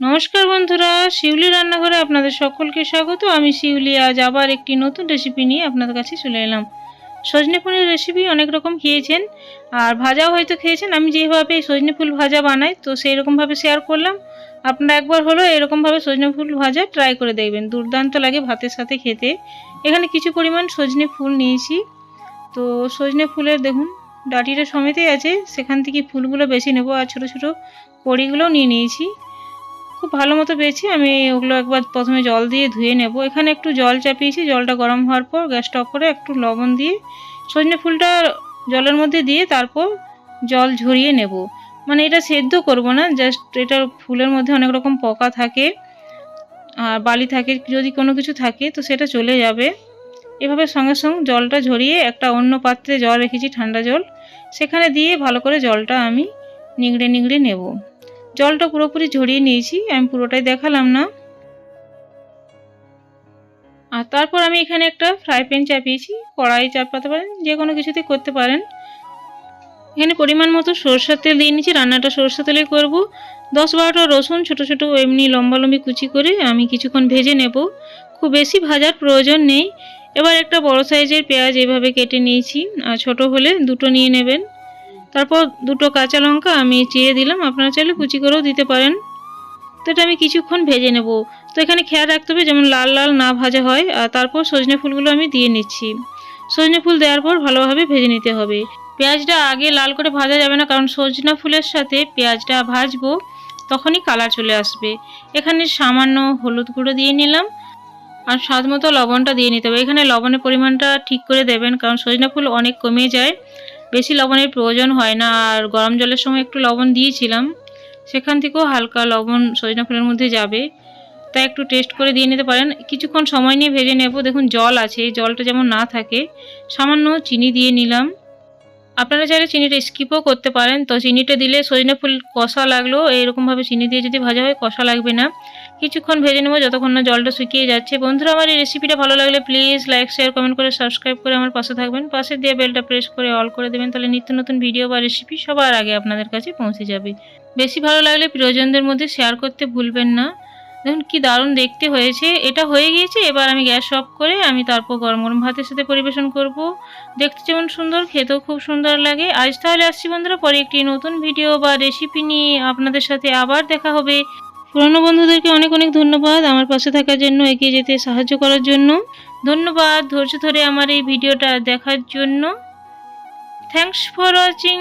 নমস্কার বন্ধুরা, শিউলি রান্নাঘরে আপনাদের সকলকে স্বাগত। আমি শিউলি, আজ আবার একটি নতুন রেসিপি নিয়ে আপনাদের কাছে চলে এলাম। সজনে ফুলের রেসিপি অনেক রকম খেয়েছেন, আর ভাজাও হয়তো খেয়েছেন। আমি যেভাবে সজনে ফুল ভাজা বানাই, তো সেই রকমভাবে শেয়ার করলাম। আপনারা একবার হলো এরকমভাবে সজনে ফুল ভাজা ট্রাই করে দেখবেন। দুর্দান্ত লাগে ভাতের সাথে খেতে। এখানে কিছু পরিমাণ সজনে ফুল নিয়েছি। তো সজনে ফুলের দেখুন, ডাটিটা সমেতেই আছে। সেখান থেকে ফুলগুলো বেছে নেব, আর ছোটো ছোটো কড়িগুলোও নিয়ে নিয়েছি। খুব ভালো মতো পেয়েছি। আমি ওগুলো একবার প্রথমে জল দিয়ে ধুয়ে নেব। এখানে একটু জল চাপিয়েছি। জলটা গরম হওয়ার পর গ্যাসটা অফ করে একটু লবণ দিয়ে সজনে ফুলটা জলের মধ্যে দিয়ে তারপর জল ঝরিয়ে নেব। মানে এটা সেদ্ধ করব না, জাস্ট এটা ফুলের মধ্যে অনেক রকম পোকা থাকে, আর বালি থাকে, যদি কোনো কিছু থাকে তো সেটা চলে যাবে। এভাবে সঙ্গে সঙ্গে জলটা ঝরিয়ে একটা অন্য পাত্রে জল রেখেছি, ঠান্ডা জল। সেখানে দিয়ে ভালো করে জলটা আমি নিংড়ে নিংড়ে নেব। জলটা পুরোপুরি ঝরিয়ে নিয়েছি, আমি পুরোটাই দেখালাম না। আর তারপর আমি এখানে একটা ফ্রাই প্যান চাপিয়েছি, কড়াই চাপাতে পারেন, যে কোনো কিছুতে করতে পারেন। এখানে পরিমাণ মতো সরষের তেল দিয়ে নিচ্ছি রান্নাটা সরষের তেলে করব। দশ বারোটা রসুন, ছোটো ছোটো এমনি লম্বা লম্বি কুচি করে আমি কিছুক্ষণ ভেজে নেব। খুব বেশি ভাজার প্রয়োজন নেই। এবার একটা বড় সাইজের পেঁয়াজ এভাবে কেটে নিয়েছি, আর ছোটো হলে দুটো নিয়ে নেবেন। তারপর দুটো কাঁচা লঙ্কা আমি চিড়ে দিলাম। আপনারা চাইলে কুচি করেও দিতে পারেন। তো এটা আমি কিছুক্ষণ ভেজে নেব। তো এখানে খেয়াল রাখতে হবে যেমন লাল লাল না ভাজা হয়। আর তারপর সজনে ফুলগুলো আমি দিয়ে নিচ্ছি। সজনে ফুল দেওয়ার পর ভালোভাবে ভেজে নিতে হবে। পেঁয়াজটা আগে লাল করে ভাজা যাবে না, কারণ সজনা ফুলের সাথে পেঁয়াজটা ভাজবো, তখনই কালার চলে আসবে। এখানে সামান্য হলুদ গুঁড়ো দিয়ে নিলাম। আর স্বাদ মতো লবণটা দিয়ে নিতে হবে। এখানে লবণের পরিমাণটা ঠিক করে দেবেন, কারণ সজনা ফুল অনেক কমে যায়। বেশি লবণের প্রয়োজন হয় না, আর গরম জলের সময় একটু লবণ দিয়েছিলাম। সেখান থেকেও হালকা লবণ সজনা ফুলের মধ্যে যাবে। তাই একটু টেস্ট করে দিয়ে নিতে পারেন। কিছুক্ষণ সময় নিয়ে ভেজে নেব। দেখুন জল আছে জলটা যেমন না থাকে, সামান্য চিনি দিয়ে নিলাম। আপনারা চাইলে চিনিটা স্কিপও করতে পারেন। তো চিনিটা দিলে সজনে ফুল কষা লাগল। এইরকমভাবে চিনি দিয়ে যদি ভাজা হয়, কষা লাগবে না। কিছুক্ষণ ভেজে নেব, যতক্ষণ না জলটা শুকিয়ে যাচ্ছে। বন্ধুরা, আমার এই রেসিপিটা ভালো লাগলে প্লিজ লাইক শেয়ার কমেন্ট করে সাবস্ক্রাইব করে আমার পাশে থাকবেন। পাশে দিয়ে বেলটা প্রেস করে অল করে দেবেন। তাহলে নিত্য নতুন ভিডিও বা রেসিপি সবার আগে আপনাদের কাছে পৌঁছে যাবে। বেশি ভালো লাগলে প্রিয়জনদের মধ্যে শেয়ার করতে ভুলবেন না। দেখুন, কি দারুণ দেখতে হয়েছে। এটা হয়ে গিয়েছে, এবার আমি গ্যাস অফ করে আমি তারপর গরম গরম ভাতের সাথে পরিবেশন করব। দেখতে যেমন সুন্দর, খেতেও খুব সুন্দর লাগে। আজ তাহলে আসছি বন্ধুরা, পরে একটি নতুন ভিডিও বা রেসিপি নিয়ে আপনাদের সাথে আবার দেখা হবে। পুরনো বন্ধুদেরকে অনেক অনেক ধন্যবাদ আমার পাশে থাকার জন্য, এগিয়ে যেতে সাহায্য করার জন্য। ধন্যবাদ ধৈর্য ধরে আমার এই ভিডিওটা দেখার জন্য। Thanks for watching